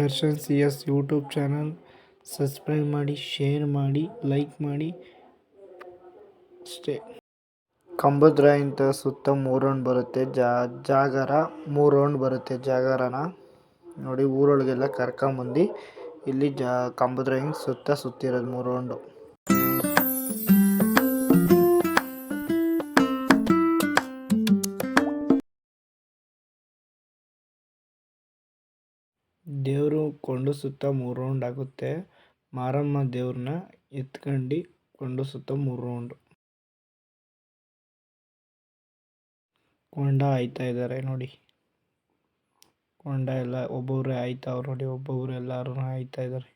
Darshan C S YouTube channel. Subscribe ಮಾಡಿ, share ಮಾಡಿ, like ಮಾಡಿ. ಅಷ್ಟೇ. ಕಂಬದ್ರಾಯಿಂದ ಸುತ್ತ ಮೂರು ರೌಂಡ್ ಬರುತ್ತೆ. ಜಾ, ಜಾಗರ ಮೂರು ರೌಂಡ್ ಬರುತ್ತೆ ಜಾಗರನ. ನೋಡಿ ಊರೊಳಗೆಲ್ಲ ಕರ್ಕೊಂಬಂದು, ಇಲ್ಲಿ ಜಾ ಕಂಬದ್ರ ಹಿಂಗೆ ಸುತ್ತ ಸುತ್ತಿರೋದು ಮೂರು ರೌಂಡು. ದೇವರು ಕೊಂಡು ಸುತ್ತ ಮೂರು ರೌಂಡ್ ಆಗುತ್ತೆ. ಮಾರಮ್ಮ ದೇವ್ರನ್ನ ಎತ್ಕೊಂಡು ಕೊಂಡು ಸುತ್ತ ಮೂರು ರೌಂಡ್ ಕೊಂಡ ಆಯ್ತಾ ಇದ್ದಾರೆ ನೋಡಿ. ಕೊಂಡ ಎಲ್ಲ ಒಬ್ಬೊಬ್ಬರೇ ಆಯ್ತಾವ್ರು ನೋಡಿ, ಒಬ್ಬೊಬ್ರು ಎಲ್ಲರೂ ಆಯ್ತಾ ಇದ್ದಾರೆ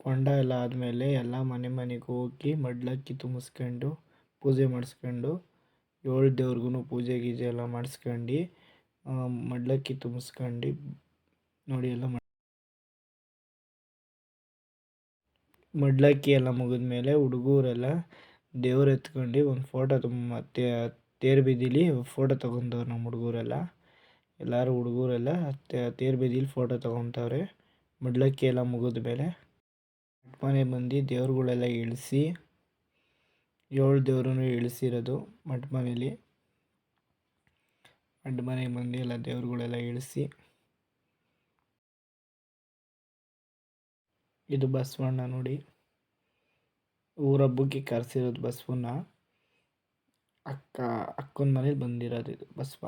ಕೊಂಡ ಎಲ್ಲ ಆದಮೇಲೆ ಎಲ್ಲ ಮನೆ ಮನೆಗೆ ಹೋಗಿ ಮಡ್ಲಕ್ಕಿ ತುಂಬಿಸ್ಕೊಂಡು ಪೂಜೆ ಮಾಡಿಸ್ಕೊಂಡು ಏಳು ದೇವ್ರಿಗೂ ಪೂಜೆ ಗೀಜೆ ಎಲ್ಲ ಮಾಡಿಸ್ಕೊಂಡು ಮಡ್ಲಕ್ಕಿ ತುಂಬಿಸ್ಕೊಂಡು ನೋಡಿ ಎಲ್ಲ ಮಡ್ಲಕ್ಕಿ ಎಲ್ಲ ಮುಗಿದ್ಮೇಲೆ ಹುಡುಗರೆಲ್ಲ ದೇವ್ರು ಎತ್ಕೊಂಡು ಒಂದು ಫೋಟೋ ತುಂಬ ತೇರು ಬೀದಿಲಿ ಫೋಟೋ ತಗೊಂಡವ್ರು ನಮ್ಮ ಹುಡುಗರೆಲ್ಲ. ಎಲ್ಲರೂ ಹುಡುಗರೆಲ್ಲ ತೇರು ಬೀದಿಲಿ ಫೋಟೋ ತೊಗೊತವ್ರೆ. ಮಡ್ಲಕ್ಕಿ ಎಲ್ಲ ಮುಗಿದ್ಮೇಲೆ ಮನೆ ಬಂದು ದೇವ್ರುಗಳೆಲ್ಲ ಇಳಿಸಿ ಏಳು ದೇವ್ರನ್ನು ಇಳಿಸಿರೋದು ಮಠ ಮನೆಯಲ್ಲಿ ಮಠ ಮನೆಗೆ ಬಂದು ಎಲ್ಲ ದೇವ್ರುಗಳೆಲ್ಲ ಇಳಿಸಿ. ಇದು ಬಸವಣ್ಣ ನೋಡಿ. ಊರ ಹಬ್ಬಕ್ಕೆ ಕರೆಸಿರೋದು ಬಸವಣ್ಣ. ಅಕ್ಕ, ಅಕ್ಕನ ಮನೇಲಿ ಬಂದಿರೋದು ಇದು ಬಸವ.